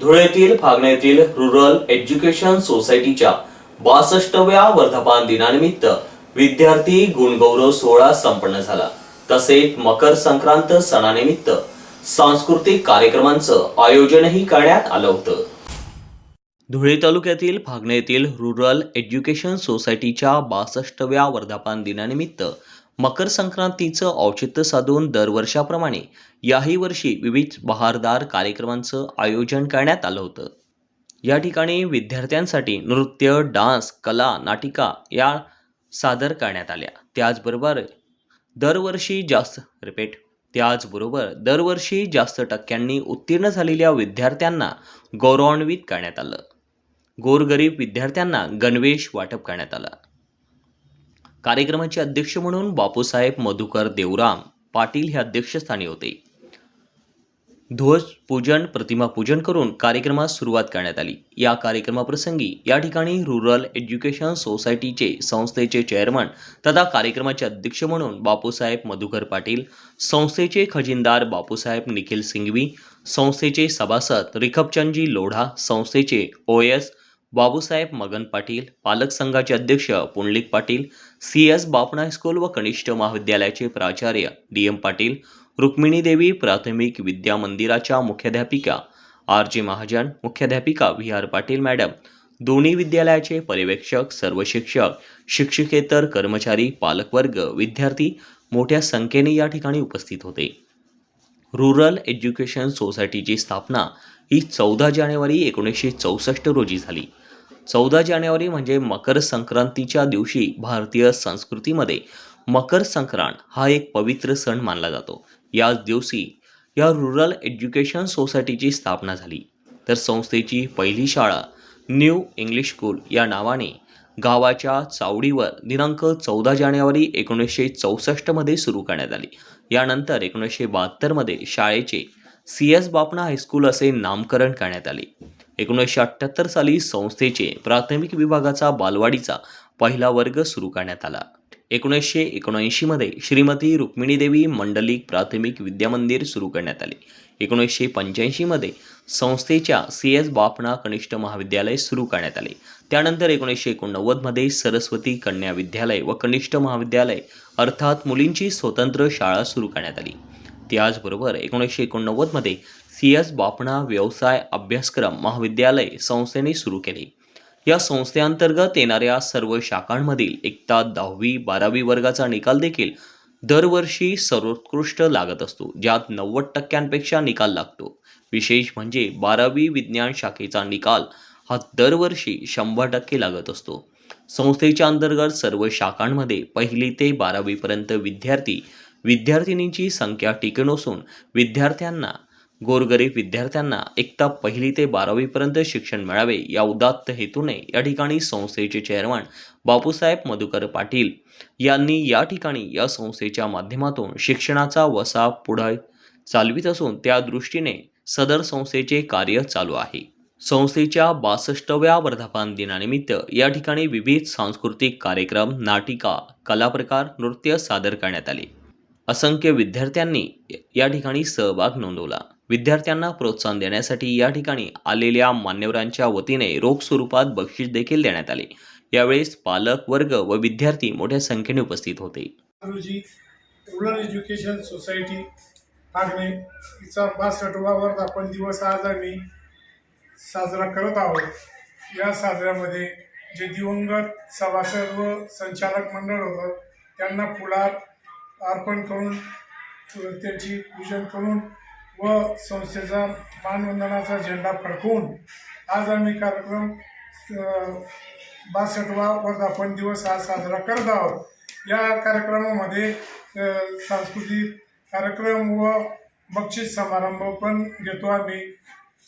धुळेतील फागण्यातील rural education सोसायटीच्या बासष्टव्या वर्धापान दिनानिमित्त विद्यार्थी गुणगौरव सोहळा संपन्न झाला. तसेच मकर संक्रांत सणानिमित्त सांस्कृतिक कार्यक्रमांचं आयोजनही करण्यात आलं होतं. धुळे तालुक्यातील फागणे येथील रुरल एज्युकेशन सोसायटीच्या बासष्टव्या वर्धापान दिनानिमित्त मकर संक्रांतीचं औचित्य साधून दरवर्षाप्रमाणे याही वर्षी विविध बहारदार कार्यक्रमांचं आयोजन करण्यात आलं होतं. या ठिकाणी विद्यार्थ्यांसाठी नृत्य डान्स कला नाटिका या सादर करण्यात आल्या. त्याचबरोबर दरवर्षी जास्त रिपीट त्याचबरोबर दरवर्षी जास्त टक्क्यांनी उत्तीर्ण झालेल्या विद्यार्थ्यांना गौरवान्वित करण्यात आलं. गोरगरीब विद्यार्थ्यांना गणवेश वाटप करण्यात आला. कार्यक्रमाचे अध्यक्ष म्हणून बापूसाहेब मधुकर देवराम पाटील हे अध्यक्षस्थानी होते. ध्वज पूजन प्रतिमा पूजन करून कार्यक्रमास सुरुवात करण्यात आली. या कार्यक्रमाप्रसंगी या ठिकाणी रुरल एज्युकेशन सोसायटीचे संस्थेचे चेअरमन तथा कार्यक्रमाचे अध्यक्ष म्हणून बापूसाहेब मधुकर पाटील संस्थेचे खजिनदार बापूसाहेब निखिल सिंघवी संस्थेचे सभासद रिखबचंदजी लोढा संस्थेचे ओ एस बाबूसाहेब मगन पाटील पालक संघाचे अध्यक्ष Pundalik Patil C S Bapna high school व कनिष्ठ महाविद्यालयाचे प्राचार्य डी एम पाटील रुक्मिणीदेवी प्राथमिक विद्या मंदिराच्या मुख्याध्यापिका आर जे महाजन मुख्याध्यापिका व्ही आर पाटील मॅडम दोन्ही विद्यालयाचे पर्यवेक्षक सर्व शिक्षक शिक्षकेतर कर्मचारी पालकवर्ग विद्यार्थी मोठ्या संख्येने या ठिकाणी उपस्थित होते. रुरल एज्युकेशन सोसायटीची स्थापना ही चौदा जानेवारी एकोणीसशे चौसष्ट रोजी झाली. चौदा जानेवारी म्हणजे मकर संक्रांतीच्या दिवशी भारतीय संस्कृतीमध्ये मकर संक्रांत हा एक पवित्र सण मानला जातो. याच दिवशी या रुरल एज्युकेशन सोसायटीची स्थापना झाली. तर संस्थेची पहिली शाळा न्यू इंग्लिश स्कूल या नावाने गावाच्या चावडीवर दिनांक चौदा जानेवारी एकोणीसशे चौसष्टमध्ये सुरू करण्यात आली. यानंतर एकोणीसशे बहात्तरमध्ये शाळेचे सी एस बापणा हायस्कूल असे नामकरण करण्यात आले. एकोणीसशे अठ्ठ्याहत्तर साली संस्थेचे प्राथमिक विभागाचा बालवाडीचा पहिला वर्ग सुरू करण्यात आला. एकोणीसशे एकोणऐंशीमध्ये श्रीमती रुक्मिणीदेवी मंडलिक प्राथमिक विद्यामंदिर सुरू करण्यात आले. एकोणीसशे पंच्याऐंशीमध्ये संस्थेच्या सी एस बापणा कनिष्ठ महाविद्यालय सुरू करण्यात आले. त्यानंतर एकोणीसशे एकोणनव्वदमध्ये सरस्वती कन्या विद्यालय व कनिष्ठ महाविद्यालय अर्थात मुलींची स्वतंत्र शाळा सुरू करण्यात आली. त्याचबरोबर एकोणीसशे एकोणनव्वदमध्ये सी एस बापणा व्यवसाय अभ्यासक्रम महाविद्यालय संस्थेने सुरू केले. या संस्थेअंतर्गत येणाऱ्या सर्व शाखांमधील एकता दहावी बारावी वर्गाचा निकाल देखील दरवर्षी सर्वोत्कृष्ट लागत असतो ज्यात नव्वद टक्क्यांपेक्षा निकाल लागतो. विशेष म्हणजे बारावी विज्ञान शाखेचा निकाल हा दरवर्षी शंभर टक्के लागत असतो. संस्थेच्या अंतर्गत सर्व शाखांमध्ये पहिली ते बारावीपर्यंत विद्यार्थी विद्यार्थिनींची संख्या टिकून असून विद्यार्थ्यांना गोरगरीब विद्यार्थ्यांना एकता पहिली ते बारावीपर्यंत शिक्षण मिळावे या उदात्त हेतूने या ठिकाणी संस्थेचे चेअरमन बापूसाहेब मधुकर पाटील यांनी या ठिकाणी या संस्थेच्या माध्यमातून शिक्षणाचा वसा पुढे चालवित असून त्या दृष्टीने सदर संस्थेचे कार्य चालू आहे. संस्थेच्या बासष्टव्या वर्धापन दिनानिमित्त या ठिकाणी विविध सांस्कृतिक कार्यक्रम नाटिका कलाप्रकार नृत्य सादर करण्यात आले. असंख्य विद्यार्थ्यांनी या ठिकाणी सहभाग नोंदवला. विद्यार्थ्यांना प्रोत्साहन देण्यासाठी या ठिकाणी आलेल्या मान्यवरांच्या वतीने रोख स्वरूपात बक्षीस देखील देण्यात आले. यावेळेस पालक वर्ग व विद्यार्थी मोठ्या संख्येने उपस्थित होते. रोजी रुरल एज्युकेशन सोसायटी फागणे हिचा बासष्टवा वर्धापन दिवस आज आम्ही साजरा करत आहोत. या साजऱ्यामध्ये जे दिवंगत सभासद व संचालक मंडळ होतं त्यांना फुलार अर्पण करून त्यांची पूजन करून व संस्थेचा मानवंदनाचा झेंडा फडकवून आज आम्ही कार्यक्रम बासष्टवा वर्धापन दिवस आज साजरा करत आहोत. या कार्यक्रमामध्ये सांस्कृतिक कार्यक्रम व बक्षीस समारंभ पण घेतो आम्ही.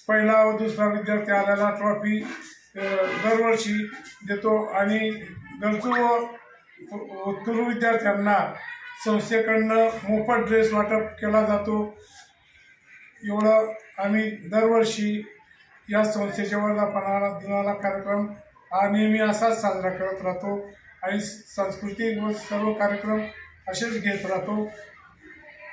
पहिला व दुसरा विद्यार्थी आलेला ट्रॉफी दरवर्षी देतो आणि गरजू व उत्कृष्ट विद्यार्थ्यांना संस्थेकडनं मोफत ड्रेस वाटप केला जातो. एवढं आम्ही दरवर्षी या संस्थेच्या वर्धापनाला दिनाला कार्यक्रम हा नेहमी असाच साजरा करत राहतो. आणि सांस्कृतिक व सर्व कार्यक्रम असेच घेत राहतो.